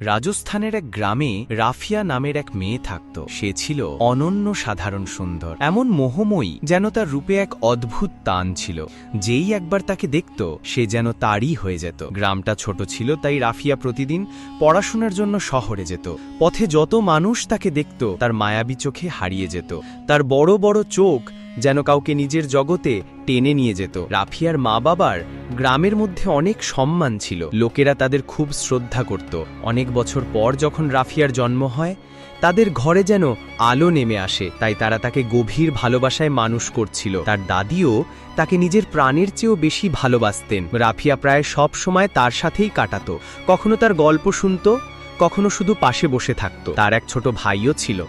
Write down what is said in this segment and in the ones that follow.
রাজস্থানের এক গ্রামে রাফিয়া নামের এক মেয়ে থাকত। সে ছিল অনন্য সাধারণ সুন্দর। এমন মোহময়ী যেন তার রূপে এক অদ্ভুত তান ছিল। যেই একবার তাকে দেখত, সে যেন তারই হয়ে যেত। গ্রামটা ছোট ছিল, তাই রাফিয়া প্রতিদিন পড়াশোনার জন্য শহরে যেত। পথে যত মানুষ তাকে দেখত, তার মায়াবী চোখে হারিয়ে যেত। তার বড় বড় চোখ যেন কাউকে নিজের জগতে টেনে নিয়ে যেত। রাফিয়ার মা বাবার গ্রামের মধ্যে অনেক সম্মান ছিল। লোকেরা তাদের খুব শ্রদ্ধা করত। অনেক বছর পর যখন রাফিয়ার জন্ম হয়, তাদের ঘরে যেন আলো নেমে আসে, তাই তারা তাকে গভীর ভালোবাসায় মানুষ করছিল। তার দাদিও তাকে নিজের প্রাণের চেয়েও বেশি ভালোবাসতেন। রাফিয়া প্রায় সব সময় তার সাথেই কাটাতো। কখনো তার গল্প শুনত, কখনো শুধু পাশে বসে থাকত। তার এক ছোট ভাইও ছিল।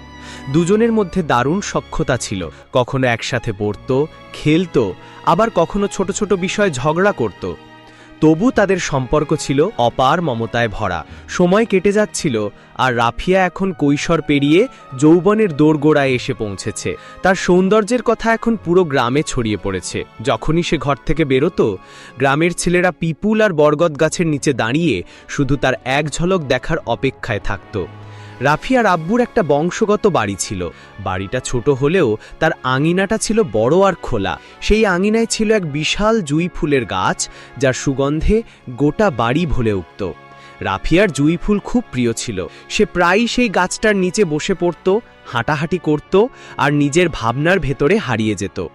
দুজনের মধ্যে দারুণ সক্ষতা ছিল। কখনো একসাথে পড়ত, খেলতো, আবার কখনো ছোট ছোট বিষয়ে ঝগড়া করত। তবু তাদের সম্পর্ক ছিল অপার মমতায় ভরা। সময় কেটে যাচ্ছিল আর রাফিয়া এখন কৈশোর পেরিয়ে যৌবনের দোরগোড়ায় এসে পৌঁছেছে। তার সৌন্দর্যের কথা এখন পুরো গ্রামে ছড়িয়ে পড়েছে। যখনই সে ঘর থেকে বেরোতো, গ্রামের ছেলেরা পিপুল আর বরগদ গাছের নিচে দাঁড়িয়ে শুধু তার এক ঝলক দেখার অপেক্ষায় থাকত। রাফিয়ার আব্বুর একটা বংশগত বাড়ি ছিল। বাড়িটা ছোট হলেও তার আঙিনাটা ছিল বড় আর খোলা। সেই আঙিনায় ছিল এক বিশাল জুই ফুলের গাছ, যার সুগন্ধে গোটা বাড়ি ভুলে উঠত। রাফিয়ার জুই ফুল খুব প্রিয় ছিল। সে প্রায়ই সেই গাছটার নিচে বসে পড়ত, হাঁটাহাঁটি করত আর নিজের ভাবনার ভেতরে হারিয়ে যেত।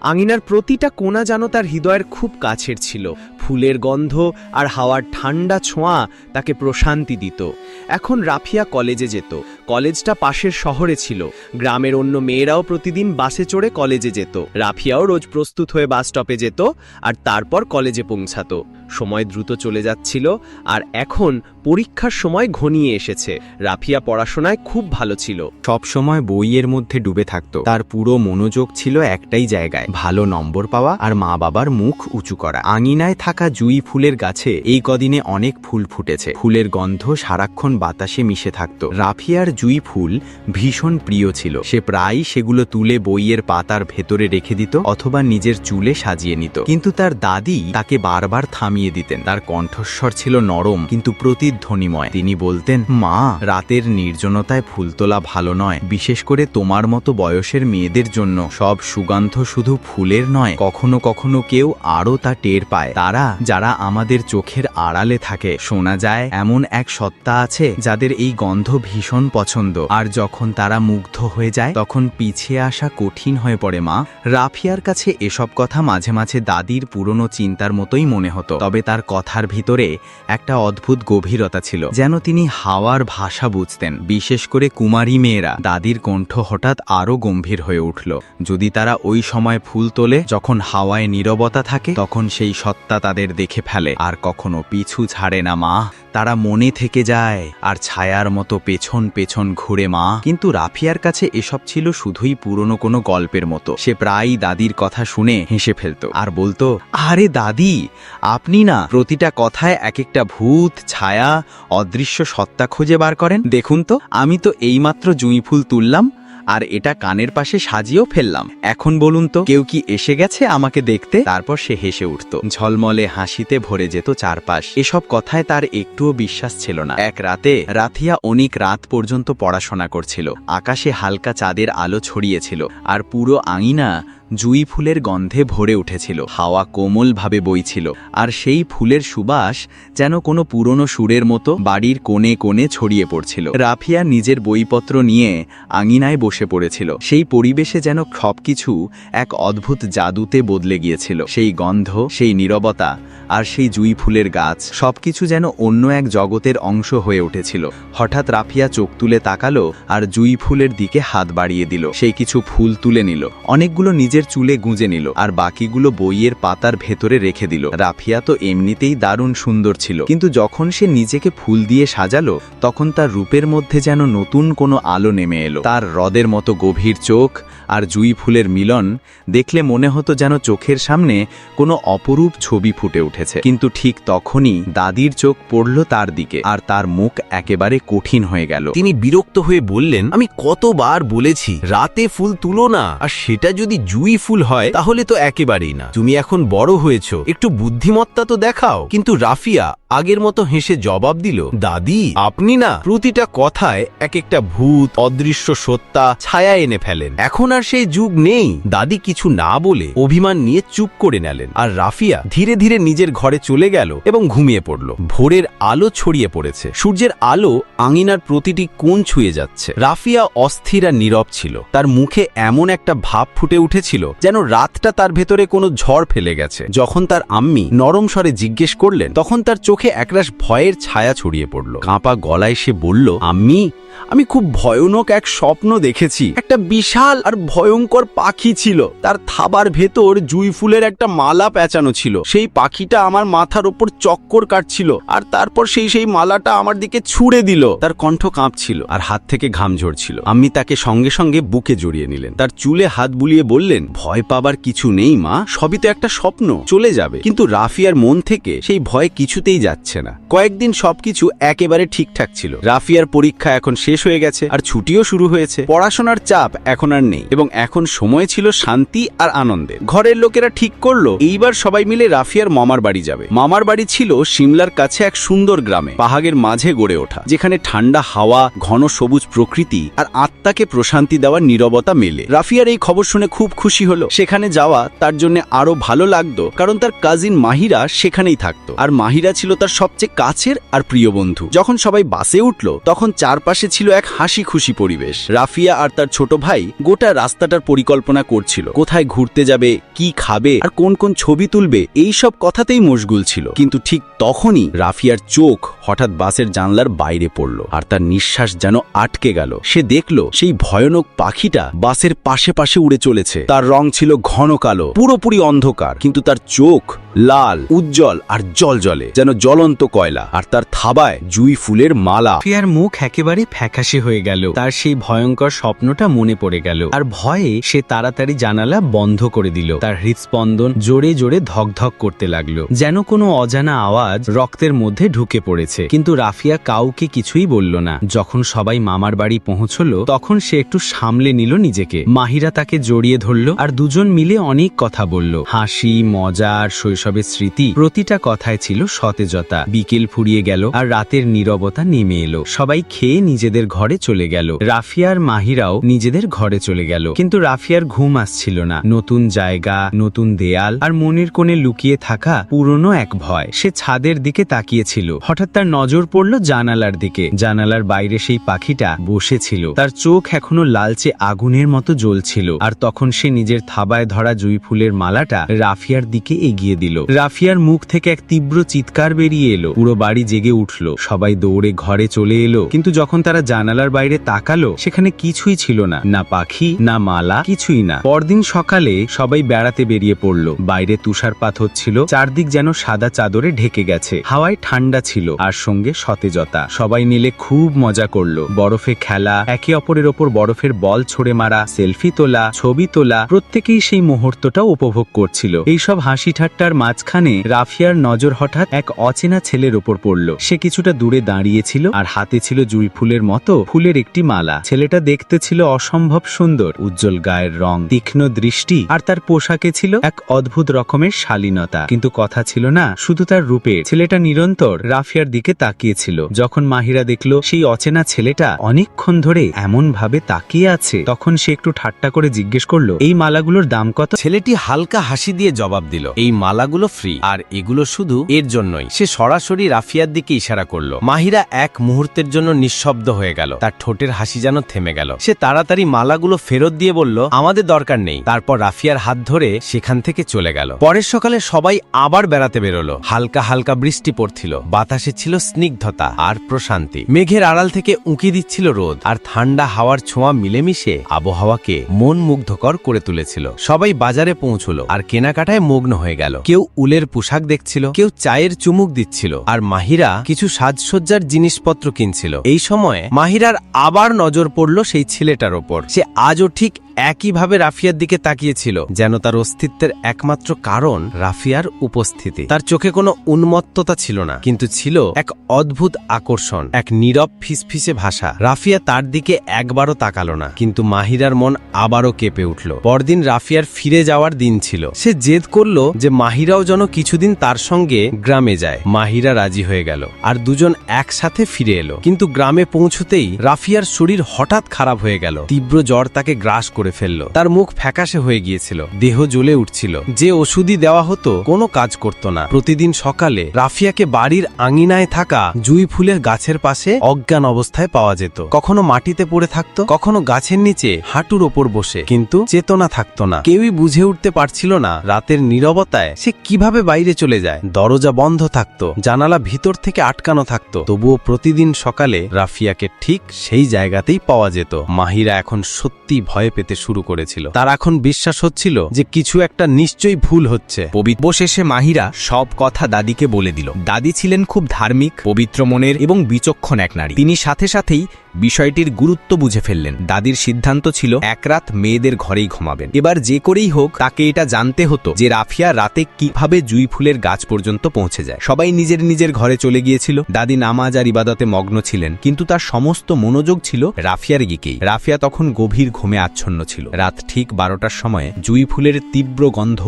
আঙিনার প্রতিটা কোনা যেন তার হৃদয়ের খুব কাছের ছিল। ফুলের গন্ধ আর হাওয়ার ঠান্ডা ছোঁয়া তাকে প্রশান্তি দিত। এখন রাফিয়া কলেজে যেত। কলেজটা পাশের শহরে ছিল। গ্রামের অন্য মেয়েরাও প্রতিদিন বাসে চড়ে কলেজে যেত। রাফিয়াও রোজ প্রস্তুত হয়ে বাস স্টপে যেত আর তারপর কলেজে পৌঁছাত। সময় দ্রুত চলে যাচ্ছিল আর এখন পরীক্ষার সময় ঘনিয়ে এসেছে। রাফিয়া পড়াশোনায় খুব ভালো ছিল। সব সময় বইয়ের মধ্যে ডুবে থাকত। তার পুরো মনোযোগ ছিল একটাই জায়গায়। ভালো নম্বর পাওয়া আর মা বাবার মুখ উঁচু করা। আঙিনায় থাকা জুই ফুলের গাছে এই কদিনে অনেক ফুল ফুটেছে। ফুলের গন্ধ সারাক্ষণ বাতাসে মিশে থাকত। রাফিয়ার জুই ফুল ভীষণ প্রিয় ছিল। সে প্রায়ই সেগুলো তুলে বইয়ের পাতার ভেতরে রেখে দিত অথবা নিজের চুলে সাজিয়ে নিত। কিন্তু তার দাদি তাকে বারবার থামিয়ে দিতেন। তার কণ্ঠস্বর ছিল নরম, কিন্তু প্রতিধ্বনিময়। তিনি বলতেন, মা, রাতের নির্জনতায় ফুল তোলা ভালো নয়। বিশেষ করে তোমার মতো বয়সের মেয়েদের জন্য। সব সুগন্ধ শুধু ফুলের নয়। কখনো কখনো কেউ আরও তা টের পায়। তারা যারা আমাদের চোখের আড়ালে থাকে। শোনা যায়, এমন এক সত্তা আছে যাদের এই গন্ধ ভীষণ পছন্দ। আর যখন তারা মুগ্ধ হয়ে যায়, তখন পিছিয়ে আসা কঠিন হয়ে পড়ে মা। রাফিয়ার কাছে এসব কথা মাঝে মাঝে দাদির পুরনো চিন্তার মতোই মনে হতো। তবে তার কথার ভিতরে একটা অদ্ভুত গভীরতা ছিল, যেন তিনি হাওয়ার ভাষা বুঝতেন। বিশেষ করে কুমারী মেয়েরা, দাদির কণ্ঠ হঠাৎ আরও গম্ভীর হয়ে উঠল। যদি তারা ওই সময় ফুল তোলে, যখন হাওয়ায় নীরবতা থাকে, তখন সেই সত্তা তাদের দেখে ফেলে। আর কখনো পিছু ছাড়ে না, মা। তারা মনে থেকে যায়, আর ছায়ার মতো পেছন পেছন ঘুরে, মা। কিন্তু রাফিয়ার কাছে এসব ছিল শুধুই পুরনো কোনো গল্পের মতো। সে প্রায়ই দাদির কথা শুনে হেসে ফেলতো। আর বলতো, আরে দাদি, আপনি না প্রতিটা কথায় এক একটা ভূত, ছায়া, অদৃশ্য সত্তা খুঁজে বার করেন? দেখুন তো, আমি তো এইমাত্র জুঁই ফুল তুললাম আর এটা কানের পাশে সাজিয়েও ফেললাম। এখন বলুন তো, কেউ কি এসে গেছে আমাকে দেখতে? তারপর সে হেসে উঠত। ঝলমলে হাসিতে ভরে যেত চারপাশ। এসব কথায় তার একটুও বিশ্বাস ছিল না। এক রাতে রাথিয়া অনেক রাত পর্যন্ত পড়াশোনা করছিল। আকাশে হালকা চাঁদের আলো ছড়িয়েছিল। আর পুরো আঙিনা জুই ফুলের গন্ধে ভরে উঠেছিল। হাওয়া কোমলভাবে বইছিল। আর সেই ফুলের সুবাস যেন কোনো পুরনো সুরের মতো বাড়ির কোণে কোণে ছড়িয়ে পড়ছিল। রাফিয়া নিজের বইপত্র নিয়ে আঙিনায় বসে পড়েছিল। সেই পরিবেশে যেন সবকিছু এক অদ্ভুত জাদুতে বদলে গিয়েছিল। সেই গন্ধ, সেই নীরবতা আর সেই জুই ফুলের গাছ সবকিছু যেন অন্য এক জগতের অংশ হয়ে উঠেছিল। হঠাৎ রাফিয়া চোখ তুলে তাকালো আর জুই ফুলের দিকে হাত বাড়িয়ে দিল। সেই কিছু ফুল তুলে নিল। অনেকগুলো নিজের চুলে গুঁজে নিল আর বাকিগুলো বইয়ের পাতার ভেতরে রেখে দিল। রাফিয়া তো এমনিতেই দারুণ সুন্দর ছিল, কিন্তু যখন সে নিজেকে ফুল দিয়ে সাজালো, তখন তার রূপের মধ্যে যেন নতুন কোনো আলো নেমে এলো। তার হ্রদের মতো গভীর চোখ আর জুই ফুলের মিলন দেখলে মনে হতো যেন চোখের সামনে কোনো অপরূপ ছবি ফুটে উঠেছে। কিন্তু ঠিক তখনই দাদির চোখ পড়ল তার দিকে আর তার মুখ একেবারে কঠিন হয়ে গেল। তিনি বিরক্ত হয়ে বললেন, আমি কতবার বলেছি, রাতে ফুল তুলো না। আর সেটা যদি জুই ফুল হয়, তাহলে তো একেবারেই না। তুমি এখন বড় হয়েছ, একটু বুদ্ধিমত্তা তো দেখাও। কিন্তু রাফিয়া আগের মতো হেসে জবাব দিল, দাদি, আপনি না প্রতিটা কথায় এক একটা ভূত, অদৃশ্য সত্তা ছায়া এনে ফেলেন। এখন আর সেই যুগ নেই। দাদি কিছু না বলে অভিমান নিয়ে চুপ করে নেলেন আর রাফিয়া ধীরে ধীরে নিজের ঘরে চলে গেল এবং ঘুমিয়ে পড়ল। ভোরের আলো ছড়িয়ে পড়েছে। সূর্যের আলো আঙিনার প্রতিটি কোণ ছুঁয়ে যাচ্ছে। রাফিয়া অস্থির আর নীরব ছিল। তার মুখে এমন একটা ভাব ফুটে উঠেছিল যেন রাতটা তার ভেতরে কোনো ঝড় ফেলে গেছে। যখন তার আম্মি নরম স্বরে জিজ্ঞেস করলেন, তখন তার চোখে একরাশ ভয়ের ছায়া ছড়িয়ে পড়ল। কাঁপা গলায় সে বলল, আম্মি, আমি খুব ভয়ানক এক স্বপ্ন দেখেছি। একটা বিশাল আর ভয়ঙ্কর পাখি ছিল। তার থাবার ভেতর জুই ফুলের একটা মালা পেঁচানো ছিল। সেই পাখিটা আমার মাথার ওপর চক্কর কাটছিল আর তারপর সেই সেই মালাটা আমার দিকে ছুড়ে দিল। তার কণ্ঠ কাঁপছিল আর হাত থেকে ঘাম ঝরছিল। আমি তাকে সঙ্গে সঙ্গে বুকে জড়িয়ে নিলেন। তার চুলে হাত বুলিয়ে বললেন, ভয় পাবার কিছু নেই, মা। সবই তো একটা স্বপ্ন। চলে যাবে। কিন্তু রাফিয়ার মন থেকে সেই ভয় কিছুতেই যাচ্ছে না। কয়েকদিন সবকিছু একেবারে ঠিকঠাক ছিল। রাফিয়ার পরীক্ষা এখন শেষ হয়ে গেছে আর ছুটিও শুরু হয়েছে। পড়াশোনার চাপ এখন আর নেই। এবং এখন সময় ছিল শান্তি আর আনন্দের। ঘরের লোকেরা ঠিক করল, এইবার সবাই মিলে রাফিয়ার মামার বাড়ি যাবে। মামার বাড়ি ছিল সিমলার কাছে এক সুন্দর গ্রামে পাহাগের মাঝে গড়ে ওঠা, যেখানে ঠান্ডা হাওয়া, ঘন সবুজ প্রকৃতি আর আত্মাকে প্রশান্তি দেওয়ার নীরবতা মেলে। রাফিয়ার এই খবর শুনে খুব খুশি হলো। সেখানে যাওয়া তার জন্য আরও ভালো লাগতো, কারণ তার কাজিন মাহিরা সেখানেই থাকতো। আর মাহিরা ছিল তার সবচেয়ে কাছের আর প্রিয় বন্ধু। যখন সবাই বাসে উঠল, তখন চারপাশে ছিল এক হাসি খুশি পরিবেশ। রাফিয়া আর তার ছোট ভাই গোটা রাস্তাটার পরিকল্পনা করছিল। কোথায় ঘুরতে যাবে, কি খাবে, আর কোন কোন ছবি তুলবে, এই সব কথাতেই মশগুল ছিল। কিন্তু ঠিক তখনই রাফিয়ার চোখ হঠাৎ বাসের জানলার বাইরে পড়ল, আর তার নিঃশ্বাস যেন আটকে গেল। সে দেখল সেই ভয়ানক পাখিটা বাসের পাশে পাশে উড়ে চলেছে। তার রং ছিল ঘন কালো, পুরোপুরি অন্ধকার, কিন্তু তার চোখ লাল, উজ্জ্বল আর জল জলজলে, যেন জ্বলন্ত কয়লা, আর তার থাবায় জুই ফুলের মালা। রাফিয়ার মুখ একেবারে ফ্যাকাশে হয়ে গেল। তার সেই ভয়ঙ্কর স্বপ্নটা মনে পড়ে গেল। আর ভয়ে সে তাড়াতাড়ি জানালা বন্ধ করে দিল। তার হৃদস্পন্দন জোরে জোরে ধকধক করতে লাগল, যেন কোনো অজানা আওয়াজ রক্তের মধ্যে ঢুকে পড়েছে। কিন্তু রাফিয়া কাউকে কিছুই বলল না। যখন সবাই মামার বাড়ি পৌঁছল, তখন সে একটু সামলে নিল নিজেকে। মাহিরা তাকে জড়িয়ে ধরল আর দুজন মিলে অনেক কথা বলল। হাসি মজার শৈশবের স্মৃতি প্রতিটা কথায় ছিল সতেজতা। বিকেল ফুরিয়ে গেল আর রাতের নীরবতা নেমে এলো। সবাই খেয়ে নিজেদের ঘরে চলে গেল। রাফিয়ার মাহিরাও নিজেদের ঘরে চলে গেল। কিন্তু রাফিয়ার ঘুম আসছিল না। নতুন জায়গা, নতুন দেয়াল আর মনের কোণে লুকিয়ে থাকা পুরনো এক ভয় সে ছাদের দিকে তাকিয়েছিল। হঠাৎ তার নজর পড়ল জানালার দিকে। জানালার বাইরে সেই পাখিটা বসেছিল। তার চোখ এখনও লালচে আগুনের মতো জ্বলছিল আর তখন সে নিজের থাবায় ধরা জুই ফুলের মালাটা রাফিয়ার দিকে এগিয়ে দিল। রাফিয়ার মুখ থেকে এক তীব্র চিৎকার বেরিয়ে এলো। পুরো বাড়ি জেগে উঠল। সবাই দৌড়ে ঘরে চলে এলো। কিন্তু যখন তারা জানালার বাইরে তাকালো, সেখানে কিছুই ছিল না। না পাখি না মালা, কিছুই না। পরদিন সকালে সবাই বেড়াতে বেরিয়ে পড়ল। বাইরে তুষারপাত হচ্ছিল চারদিক যেন সাদা চাদরে ঢেকে গেছে। হাওয়ায় ঠান্ডা ছিল, আর সঙ্গে সতেজতা। সবাই মিলে খুব মজা করল। বরফে খেলা, একে অপরের ওপর বরফের বল ছড়ে মারা, সেলফি তোলা, ছবি তোলা, প্রত্যেকেই সেই মুহূর্তটা উপভোগ করছিল। এইসব হাসি ঠাট্টার মাঝখানে রাফিয়ার নজর হঠাৎ এক অচেনা ছেলের ওপর পড়ল। সে কিছুটা দূরে দাঁড়িয়েছিল, আর হাতে ছিল জুই ফুলের মতো ফুলের একটি মালা। ছেলেটা দেখতে ছিল অসম্ভব সুন্দর। উজ্জ্বল গায়ের রং, তীক্ষ্ণ দৃষ্টি আর তার পোশাকে ছিল এক অদ্ভুত রকমের শালীনতা। কিন্তু কথা ছিল না, শুধু তার রূপের ছেলেটা নিরন্তর রাফিয়ার দিকে তাকিয়েছিল। যখন মাহিরা দেখল সেই অচেনা ছেলেটা অনেকক্ষণ ধরে এমন ভাবে তাকিয়ে আছে, তখন সে একটু ঠাট্টা করে জিজ্ঞেস করল, এই মালাগুলোর দাম কত? ছেলেটি হালকা হাসি দিয়ে জবাব দিল, এই মালাগুলো ফ্রি, আর এগুলো শুধু এর জন্যই। সে সরাসরি রাফিয়ার দিকে ইশারা করল। মাহিরা এক মুহূর্তের জন্য নিঃশব্দ হয়ে গেল। তার ঠোঁটের হাসি যেন থেমে গেল। সে তাড়াতাড়ি মালাগুলো ফেরত দিয়ে বলল, আমাদের দরকার নেই। তারপর রাফিয়ার হাত ধরে সেখান থেকে চলে গেল। পরের সকালে সবাই আবার বেড়াতে বেরোলো। হালকা হালকা বৃষ্টি পড়ছিল। বাতাসে ছিল স্নিগ্ধতা আর প্রশান্তি। মেঘের আড়াল থেকে উঁকি দিচ্ছিল রোদ আর ঠান্ডা হাওয়ার ছোঁয়া মিলেমিশে আবহাওয়াকে মন মুগ্ধকর করে তুলেছিল। সবাই বাজারে পৌঁছলো আর কেনাকাটায় মগ্ন হয়ে গেল। কেউ উলের পোশাক দেখছিল, কেউ চায়ের চুমুক দিচ্ছিল আর মাহিরা কিছু সাজসজ্জার জিনিসপত্র কিনছিল। এই সময় মাহিরার আবার নজর পড়ল সেই ছেলেটার ওপর। সে আজও ঠিক একইভাবে রাফিয়ার দিকে তাকিয়েছিল, যেন তার অস্তিত্বের একমাত্র কারণ রাফিয়ার উপস্থিতি। তার চোখে কোনো উন্মত্ততা ছিল না, কিন্তু ছিল এক অদ্ভুত আকর্ষণ, এক নীরব ফিসফিসে ভাষা। রাফিয়া তার দিকে একবারও তাকালো না, কিন্তু মাহিরার মন আবারও কেঁপে উঠল। পরদিন রাফিয়ার ফিরে যাওয়ার দিন ছিল। সে জেদ করল যে মাহিরাও যেন কিছুদিন তার সঙ্গে গ্রামে যায়। মাহিরা রাজি হয়ে গেল, আর দুজন একসাথে ফিরে এলো। কিন্তু গ্রামে পৌঁছতেই রাফিয়ার শরীর হঠাৎ খারাপ হয়ে গেল। তীব্র জ্বর তাকে গ্রাস করে ফেলল। তার মুখ ফ্যাকাশে হয়ে গিয়েছিল, দেহ জ্বলে উঠছিল। যে ওষুধই দেওয়া হতো, কোনো কাজ করত না। প্রতিদিন সকালে রাফিয়াকে বাড়ির আঙিনায় থাকা জুই ফুলের গাছের পাশে অজ্ঞান অবস্থায় পাওয়া যেত। কখনো মাটিতে পড়ে থাকতো, কখনো গাছের নিচে হাঁটুর ওপর বসে। কিন্তু চেতনা থাকতো না। কেউই বুঝে উঠতে পারছিল না রাতের নীরবতায় সে কীভাবে বাইরে চলে যায়। দরজা বন্ধ থাকতো, জানালা ভিতর থেকে আটকানো থাকতো। তবুও প্রতিদিন সকালে রাফিয়াকে ঠিক সেই জায়গাতেই পাওয়া যেত। মাহিরা এখন সত্যি ভয় পেতে শুরু করেছিল। তার এখন বিশ্বাস হচ্ছিল যে কিছু একটা নিশ্চয়ই ভুল হচ্ছে। পবিত্র শেষে মাহিরা সব কথা দাদিকে বলে দিল। দাদি ছিলেন খুব ধার্মিক, পবিত্র মনের এবং বিচক্ষণ এক নারী। তিনি সাথে সাথেই বিষয়টির গুরুত্ব বুঝে ফেললেন। দাদির সিদ্ধান্ত ছিল, এক রাত মেয়েদের ঘরেই ঘুমাবেন। এবার যে করেই হোক, তাকে এটা জানতে হতো যে রাফিয়া রাতে কীভাবে জুই ফুলের গাছ পর্যন্ত পৌঁছে যায়। সবাই নিজের নিজের ঘরে চলে গিয়েছিল। দাদি নামাজ আর ইবাদতে মগ্ন ছিলেন, কিন্তু তার সমস্ত মনোযোগ ছিল রাফিয়ার দিকেই। রাফিয়া তখন গভীর ঘুমে আচ্ছন্ন ছিল। রাত ঠিক বারোটার সময় জুই ফুলের তীব্র গন্ধ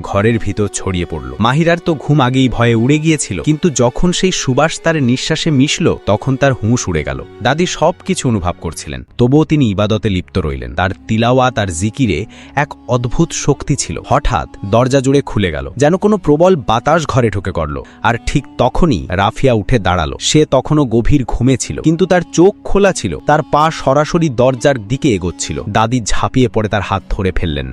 ঘরের ভিতর ছড়িয়ে পড়ল। মাহিরার তো ঘুম আগেই ভয়ে উড়ে গিয়েছিল, কিন্তু যখন সেই সুবাস তার নিঃশ্বাসে মিশল, তখন তার হুঁশ উড়ে গেল। দাদি সব কিছু অনুভব করছিলেন, তবুও তিনি ইবাদতে লিপ্ত রইলেন। তার তিলাওয়া তার জিকিরে এক অদ্ভুত শক্তি ছিল। হঠাৎ দরজা জুড়ে খুলে গেল, যেন কোনো প্রবল বাতাস ঘরে ঢুকে করল আর ঠিক তখনই রাফিয়া উঠে দাঁড়াল। সে তখনও গভীর ঘুমে ছিল, কিন্তু তার চোখ খোলা ছিল। তার পা সরাসরি দরজার দিকে এগোচ্ছিল। দাদি ঝাঁপিয়ে পড়ে তার হাত ধরে ফেললেন,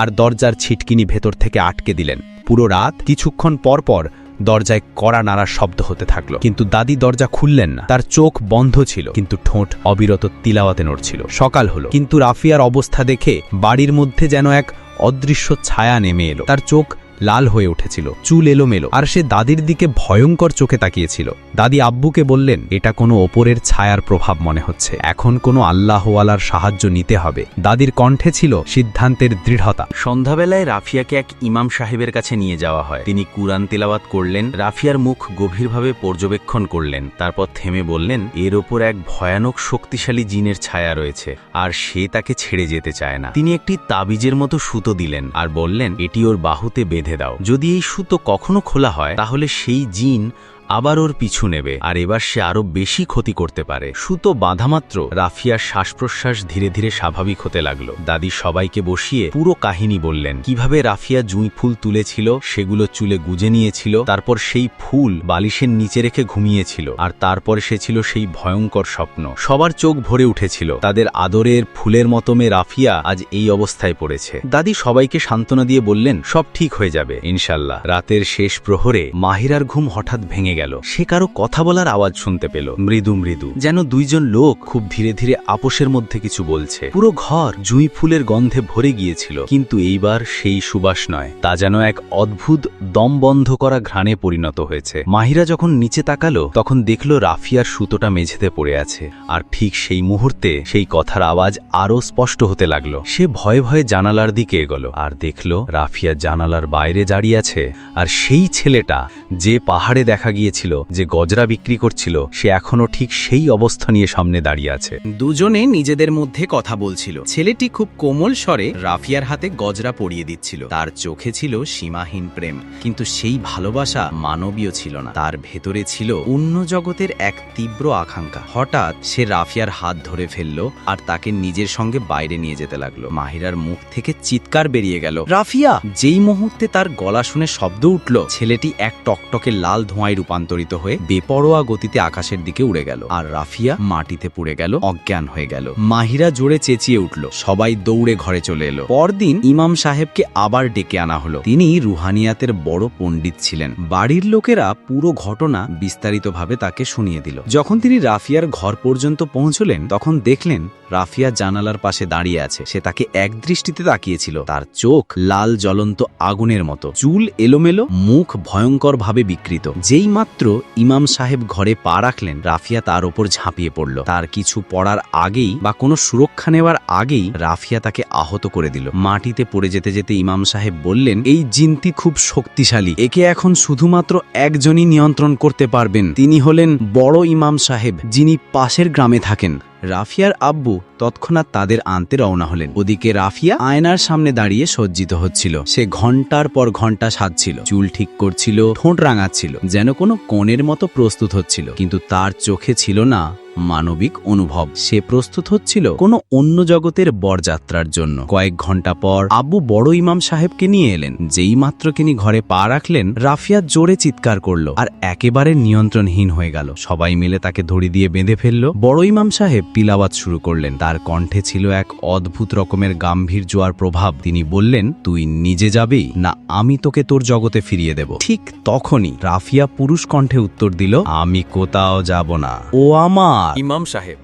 আর দরজার ছিটকিনি ভেতর থেকে আটকে দিলেন। পুরো রাত, কিছুক্ষণ পর পর দরজায় কড়া নাড়া শব্দ হতে থাকল। কিন্তু দাদি দরজা খুললেন না। তার চোখ বন্ধ ছিল, কিন্তু ঠোঁট অবিরত তিলাওয়াতে নড়ছিল। সকাল হলো। কিন্তু রাফিয়ার অবস্থা দেখে বাড়ির মধ্যে যেন এক অদৃশ্য ছায়া নেমে এলো। তার চোখ লাল হয়ে উঠেছিল, চুল এলোমেলো, আর সে দাদির দিকে ভয়ঙ্কর চোখে তাকিয়েছিল। দাদি আব্বুকে বললেন, এটা কোনো ওপরের ছায়ার প্রভাব মনে হচ্ছে, এখন কোনো আল্লাহওয়ালার সাহায্য নিতে হবে। দাদির কণ্ঠে ছিল সিদ্ধান্তের দৃঢ়তা। সন্ধ্যাবেলায় রাফিয়াকে এক ইমাম সাহেবের কাছে নিয়ে যাওয়া হয়। তিনি কুরআন তেলাওয়াত করলেন, রাফিয়ার মুখ গভীরভাবে পর্যবেক্ষণ করলেন, তারপর থেমে বললেন, এর ওপর এক ভয়ানক শক্তিশালী জিনের ছায়া রয়েছে, আর সে তাকে ছেড়ে যেতে চায় না। তিনি একটি তাবিজের মতো সুতো দিলেন আর বললেন, এটি ওর বাহুতে বেঁধে দাও। যদি এই সুতো কখনো খোলা হয় তাহলে সেই জিন আবার ওর পিছু নেবে, আর এবার সে আরও বেশি ক্ষতি করতে পারে। সুতো বাঁধামাত্র রাফিয়ার শ্বাস প্রশ্বাস ধীরে ধীরে স্বাভাবিক হতে লাগল। দাদি সবাইকে বসিয়ে পুরো কাহিনী বললেন, কীভাবে রাফিয়া জুঁই ফুল তুলেছিল, সেগুলো চুলে গুজে নিয়েছিল, তারপর সেই ফুল বালিশের নিচে রেখে ঘুমিয়েছিল, আর তারপর সে ছিল সেই ভয়ঙ্কর স্বপ্ন। সবার চোখ ভরে উঠেছিল, তাদের আদরের ফুলের মতো মেয়ে রাফিয়া আজ এই অবস্থায় পড়েছে। দাদি সবাইকে সান্ত্বনা দিয়ে বললেন, সব ঠিক হয়ে যাবে, ইনশাল্লাহ। রাতের শেষ প্রহরে মাহিরার ঘুম হঠাৎ ভেঙে গেল। সে কারও কথা বলার আওয়াজ শুনতে পেল। মৃদু মৃদু। যেন দুইজন লোক খুব ধীরে ধীরে আপোষের মধ্যে কিছু বলছে। পুরো ঘর জুঁই ফুলের গন্ধে ভরে গিয়েছিল। কিন্তু এইবার সেই সুবাস নয়। তা যেন এক অদ্ভুত দম বন্ধ করা ঘ্রাণে পরিণত হয়েছে। মাহিরা যখন নিচে তাকালো, তখন দেখল রাফিয়ার সুতোটা মেঝেতে পড়ে আছে। আর ঠিক সেই মুহূর্তে সেই কথার আওয়াজ আরও স্পষ্ট হতে লাগল। সে ভয়ে ভয়ে জানালার দিকে এগোলো। আর দেখল রাফিয়া জানালার বাইরে দাঁড়িয়ে আছে। আর সেই ছেলেটা যে পাহাড়ে দেখা গিয়েছিল যে গজরা বিক্রি করছিল, সে এখনও ঠিক সেই অবস্থা নিয়ে সামনে দাঁড়িয়ে আছে। দুজনে নিজেদের মধ্যে কথা বলছিল। ছেলেটি খুব কোমল স্বরে রাফিয়ার হাতে গজরা পরিয়ে দিচ্ছিল। তার চোখে ছিল সীমাহীন প্রেম, কিন্তু সেই ভালোবাসা মানবীয় ছিল না। তার ভেতরে ছিল অন্য জগতের এক তীব্র আকাঙ্ক্ষা। হঠাৎ সে রাফিয়ার হাত ধরে ফেলল আর তাকে নিজের সঙ্গে বাইরে নিয়ে যেতে লাগল। মাহিরার মুখ থেকে চিৎকার বেরিয়ে গেল, রাফিয়া! যেই মুহূর্তে তার গলা শুনে শব্দ উঠল, ছেলেটি এক টকটকে লাল ধোঁয়ায় রূপান্তরিত হয়ে বেপরোয়া গতিতে আকাশের দিকে উড়ে গেল। আর রাফিয়া মাটিতে পুড়ে গেল, অজ্ঞান হয়ে গেল। মাহিরা জোরে চেঁচিয়ে উঠল। সবাই দৌড়ে ঘরে চলে এলো। পরদিন ইমাম সাহেবকে আবার ডেকে আনা হলো। তিনি রুহানিয়াতের বড় পণ্ডিত ছিলেন। বাড়ির লোকেরা পুরো ঘটনা বিস্তারিতভাবে তাকে শুনিয়ে দিল। যখন তিনি রাফিয়ার ঘর পর্যন্ত পৌঁছলেন, তখন দেখলেন রাফিয়া জানালার পাশে দাঁড়িয়ে আছে। সে তাকে এক দৃষ্টিতে তাকিয়েছিল। তার চোখ লাল জ্বলন্ত আগুনের মতো। চুল এলোমেলো, মুখ ভয়ঙ্কর ভাবে বিকৃত। যেই মাত্র ইমাম সাহেব ঘরে পা রাখলেন, রাফিয়া তার ওপর ঝাঁপিয়ে পড়ল। তার কিছু পড়ার আগেই বা কোনো সুরক্ষা নেওয়ার আগেই রাফিয়া তাকে আহত করে দিল। মাটিতে পড়ে যেতে যেতে ইমাম সাহেব বললেন, এই জিনটি খুব শক্তিশালী। একে এখন শুধুমাত্র একজনই নিয়ন্ত্রণ করতে পারবেন। তিনি হলেন বড় ইমাম সাহেব, যিনি পাশের গ্রামে থাকেন। রাফিয়ার আব্বু তৎক্ষণাৎ তাদের আনতে রওনা হলেন। ওদিকে রাফিয়া আয়নার সামনে দাঁড়িয়ে সজ্জিত হচ্ছিল। সে ঘণ্টার পর ঘণ্টা সাজছিল। চুল ঠিক করছিল, ঠোঁট রাঙাচ্ছিল, যেন কোনো কনের মতো প্রস্তুত হচ্ছিল। কিন্তু তার চোখে ছিল না মানবিক অনুভব। সে প্রস্তুত হচ্ছিল কোনো অন্য জগতের বরযাত্রার জন্য। কয়েক ঘণ্টা পর আব্বু বড় ইমাম সাহেবকে নিয়ে এলেন। যেই মাত্র তিনি ঘরে পা রাখলেন, রাফিয়া জোরে চিৎকার করল আর একেবারে নিয়ন্ত্রণহীন হয়ে গেল। সবাই মিলে তাকে ধরি দিয়ে বেঁধে ফেলল। বড় ইমাম সাহেব পিলাওয়াত শুরু করলেন। তার কণ্ঠে ছিল এক অদ্ভুত রকমের গাম্ভীর্য আর প্রভাব। তিনি বললেন, তুই নিজে যাবি? না, আমি তোকে তোর জগতে ফিরিয়ে দেব। ঠিক তখনই রাফিয়া পুরুষ কণ্ঠে উত্তর দিল, আমি কোথাও যাব না। ও আমার! ইমাম সাহেব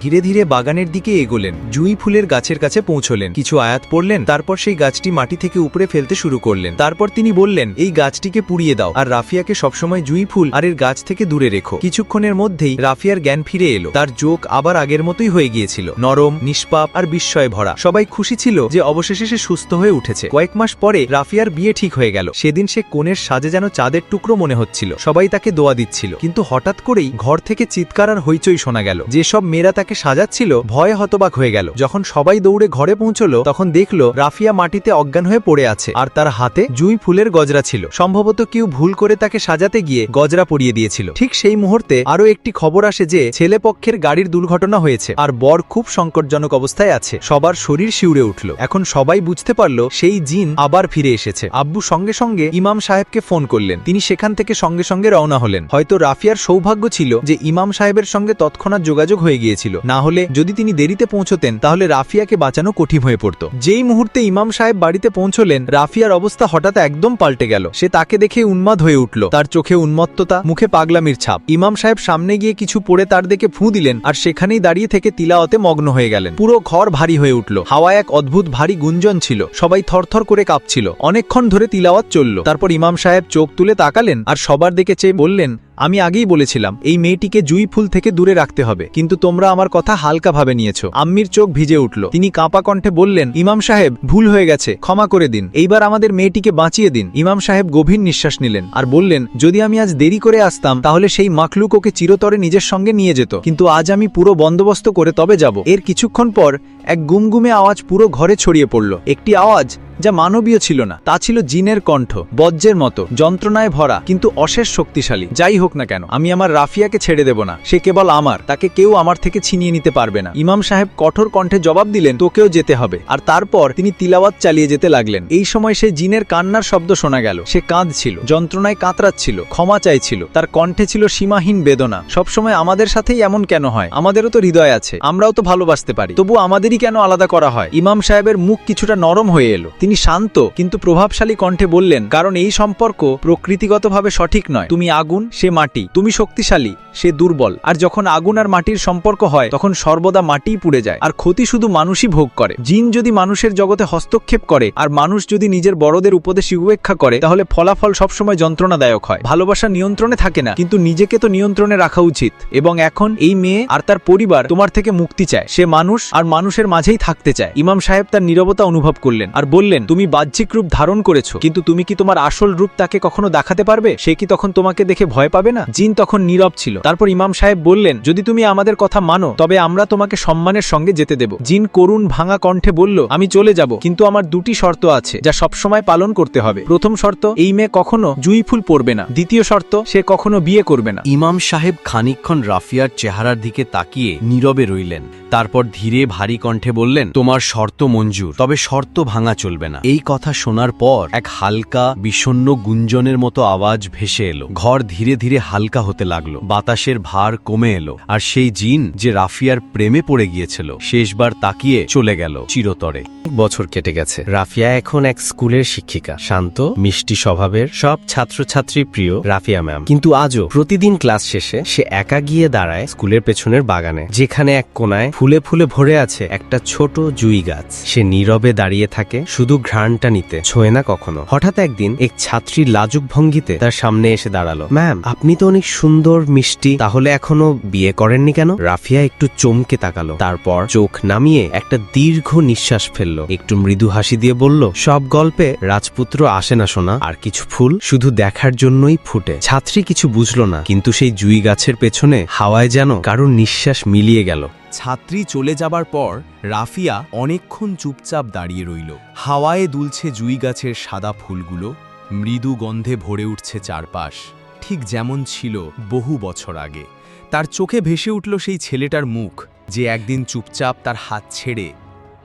ধীরে ধীরে বাগানের দিকে এগোলেন। জুঁই ফুলের গাছের কাছে পৌঁছলেন। কিছু আয়াত পড়লেন, তারপর সেই গাছটি মাটি থেকে উপরে ফেলতে শুরু করলেন। তারপর তিনি বললেন, এই গাছটিকে পুড়িয়ে দাও আর রাফিয়াকে সবসময় জুঁই ফুল আর এর গাছ থেকে দূরে রেখো। কিছুক্ষণের মধ্যেই রাফিয়ার জ্ঞান ফিরে এলো। তার চোখ আবার আগের মতোই হয়ে গিয়েছিল। নরম, নিষ্পাপ আর বিস্ময় ভরা। সবাই খুশি ছিল যে অবশেষে সে সুস্থ হয়ে উঠেছে। কয়েক মাস পরে রাফিয়ার বিয়ে ঠিক হয়ে গেল। সেদিন সে কোণের সাজে যেন চাঁদের টুকরো মনে হচ্ছিল। সবাই তাকে দোয়া দিচ্ছিল। কিন্তু হঠাৎ করেই ঘর থেকে চিৎকার আর হইচই শোনা গেল। যেসব মেয়েরা তাকে সাজাচ্ছিল, ভয়ে হতবাক হয়ে গেল। যখন সবাই দৌড়ে ঘরে পৌঁছলো, তখন দেখল রাফিয়া মাটিতে অজ্ঞান হয়ে পড়ে আছে আর তার হাতে জুঁই ফুলের গজরা ছিল। সম্ভবত কেউ ভুল করে তাকে সাজাতে গিয়ে গজরা পরিয়ে দিয়েছিল। ঠিক সেই মুহূর্তে আরও একটি খবর আসে যে ছেলে পক্ষের গাড়ির দুর্ঘটনা হয়েছে আর বর খুব সংকটজনক অবস্থায় আছে। সবার শরীর শিউরে উঠল। এখন সবাই বুঝতে পারল সেই জিন আবার ফিরে এসেছে। আব্বু সঙ্গে সঙ্গে ইমাম সাহেবকে ফোন করলেন। তিনি সেখান থেকে সঙ্গে সঙ্গে রওনা হলেন। হয়তো রাফিয়ার সৌভাগ্য ছিল যে ইমাম সাহেবের সঙ্গে তৎক্ষণাৎ যোগাযোগ হয়ে গিয়েছিল। না হলে যদি তিনি দেরিতে পৌঁছতেন, তাহলে রাফিয়াকে বাঁচানো কঠিন হয়ে পড়ত। যেই মুহূর্তে ইমাম সাহেব বাড়িতে পৌঁছলেন, রাফিয়ার অবস্থা হঠাৎ একদম পাল্টে গেল। সে তাকে দেখে উন্মাদ হয়ে উঠল। তার চোখে উন্মত্ততা, মুখে পাগলামির ছাপ। ইমাম সাহেব সামনে গিয়ে কিছু পড়ে তার দিকে ফু দিলেন আর সেখানেই দাঁড়িয়ে থেকে তিলাওয়াতে মগ্ন হয়ে গেলেন। পুরো ঘর ভারী হয়ে উঠল। হাওয়া এক অদ্ভুত ভারী গুঞ্জন ছিল। সবাই থরথর করে কাঁপছিল। অনেকক্ষণ ধরে তিলাওয়াত চলল। তারপর ইমাম সাহেব চোখ তুলে তাকালেন আর সবার দিকে চেয়ে বললেন আমি আগেই বলেছিলাম, এই মেয়েটিকে জুই ফুল থেকে দূরে রাখতে হবে। কিন্তু তোমরা আমার কথা হালকাভাবে নিয়েছো। আম্মির চোখ ভিজে উঠল। তিনি কাঁপা কণ্ঠে বললেন, ইমাম সাহেব, ভুল হয়ে গেছে, ক্ষমা করে দিন। এইবার আমাদের মেয়েটিকে বাঁচিয়ে দিন। ইমাম সাহেব গভীর নিঃশ্বাস নিলেন আর বললেন, যদি আমি আজ দেরি করে আসতাম, তাহলে সেই মাখলুক ওকে চিরতরে নিজের সঙ্গে নিয়ে যেত। কিন্তু আজ আমি পুরো বন্দোবস্ত করে তবে যাব। এর কিছুক্ষণ পর এক গুমগুমে আওয়াজ পুরো ঘরে ছড়িয়ে পড়ল। একটি আওয়াজ যা মানবীয় ছিল না, তা ছিল জিনের কণ্ঠ, বজ্রের মতো, যন্ত্রণায় ভরা, কিন্তু অশেষ শক্তিশালী। যাই হোক না কেন, আমি আমার রাফিয়াকে ছেড়ে দেব না, সে কেবল আমার, তাকে কেউ আমার থেকে ছিনিয়ে নিতে পারবে না। ইমাম সাহেব কঠোর কণ্ঠে জবাব দিলেন, তোকেও যেতে হবে। আর তারপর তিনি তিলাওয়াত চালিয়ে যেতে লাগলেন। এই সময় সে জিনের কান্নার শব্দ শোনা গেল। সে কাঁদছিল, যন্ত্রণায় কাতরাচ্ছিল, ক্ষমা চাইছিল। তার কণ্ঠে ছিল সীমাহীন বেদনা। সবসময় আমাদের সাথেই এমন কেন হয়? আমাদেরও তো হৃদয় আছে। আমরাও তো ভালোবাসতে পারি। তবু আমাদেরই কেন আলাদা করা হয়? ইমাম সাহেবের মুখ কিছুটা নরম হয়ে এলো। তিনি শান্ত, কিন্তু প্রভাবশালী কণ্ঠে বললেন, কারণ এই সম্পর্ক প্রকৃতিগতভাবে সঠিক নয়। তুমি আগুন, সে মাটি। তুমি শক্তিশালী, সে দুর্বল। আর যখন আগুন আর মাটির সম্পর্ক হয়, তখন সর্বদা মাটিই পুড়ে যায়। আর ক্ষতি শুধু মানুষই ভোগ করে। জিন যদি মানুষের জগতে হস্তক্ষেপ করে, আর মানুষ যদি নিজের বড়দের উপদেশে উপেক্ষা করে, তাহলে ফলাফল সবসময় যন্ত্রণাদায়ক হয়। ভালোবাসা নিয়ন্ত্রণে থাকে না, কিন্তু নিজেকে তো নিয়ন্ত্রণে রাখা উচিত। এবং এখন এই মেয়ে আর তার পরিবার তোমার থেকে মুক্তি চায়। সে মানুষ আর মানুষের মাঝেই থাকতে চায়। ইমাম সাহেব তার নীরবতা অনুভব করলেন আর বললেন তুমি বাহ্যিক রূপ ধারণ করেছ, কিন্তু তুমি কি তোমার আসল রূপ তাকে কখনো দেখাতে পারবে? সে কি তখন তোমাকে দেখে ভয় পাবে না? জিন তখন নীরব ছিল। তারপর ইমাম সাহেব বললেন, যদি তুমি আমাদের কথা মানো, তবে আমরা তোমাকে সম্মানের সঙ্গে যেতে দেব। জিন করুণ ভাঙা কণ্ঠে বলল, আমি চলে যাব, কিন্তু আমার দুটি শর্ত আছে, যা সবসময় পালন করতে হবে। প্রথম শর্ত, এই মেয়ে কখনো জুই ফুল পড়বে না। দ্বিতীয় শর্ত, সে কখনো বিয়ে করবে না। ইমাম সাহেব খানিকক্ষণ রাফিয়ার চেহারার দিকে তাকিয়ে নীরবে রইলেন। তারপর ধীরে ভারী কণ্ঠে বললেন, তোমার শর্ত মঞ্জুর, তবে শর্ত ভাঙা চলবে। চলবে না। এই কথা শোনার পর এক হালকা, বিষণ্ণ গুঞ্জনের মতো আওয়াজ ভেসে এলো। ঘর ধীরে ধীরে হালকা হতে লাগল। বাতাসের ভার কমে এলো। আর সেই জিন যে রাফিয়ার প্রেমে পড়ে গিয়েছিল, শেষবার তাকিয়ে চলে গেল চিরতরে। বছর কেটে গেছে। রাফিয়া এখন এক স্কুলের শিক্ষিকা। শান্ত, মিষ্টি স্বভাবের সব ছাত্রছাত্রী প্রিয় রাফিয়া ম্যাম। কিন্তু আজও প্রতিদিন ক্লাস শেষে সে একা গিয়ে দাঁড়ায় স্কুলের পেছনের বাগানে, যেখানে এক কোনায় ফুলে ফুলে ভরে আছে একটা ছোট জুই গাছ। সে নীরবে দাঁড়িয়ে থাকে শুধু ঘ্রাণটা নিতে ছোঁয় না কখনো। হঠাৎ একদিন এক ছাত্রী লাজুক ভঙ্গিতে তার সামনে এসে দাঁড়াল। ম্যাম, আপনি তো অনেক সুন্দর, মিষ্টি, তাহলে এখনও বিয়ে করেননি কেন? রাফিয়া একটু চমকে তাকালো। তারপর চোখ নামিয়ে একটা দীর্ঘ নিঃশ্বাস ফেলল। একটু মৃদু হাসি দিয়ে বলল, সব গল্পে রাজপুত্র আসে না শোনা আর কিছু ফুল শুধু দেখার জন্যই ফুটে। ছাত্রী কিছু বুঝলো না, কিন্তু সেই জুই গাছের পেছনে হাওয়ায় যেন কারোর নিঃশ্বাস মিলিয়ে গেল। ছাত্রী চলে যাবার পর রাফিয়া অনেকক্ষণ চুপচাপ দাঁড়িয়ে রইল। হাওয়ায় দুলছে জুই গাছের সাদা ফুলগুলো, মৃদু গন্ধে ভরে উঠছে চারপাশ। ঠিক যেমন ছিল বহু বছর আগে। তার চোখে ভেসে উঠল সেই ছেলেটার মুখ, যে একদিন চুপচাপ তার হাত ছেড়ে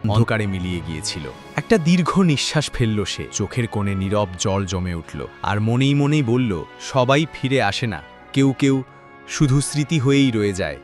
অন্ধকারে মিলিয়ে গিয়েছিল। একটা দীর্ঘ নিঃশ্বাস ফেলল সে। চোখের কোণে নীরব জল জমে উঠল আর মনেই মনেই বলল, সবাই ফিরে আসে না। কেউ কেউ শুধু স্মৃতি হয়েই রয়ে যায়।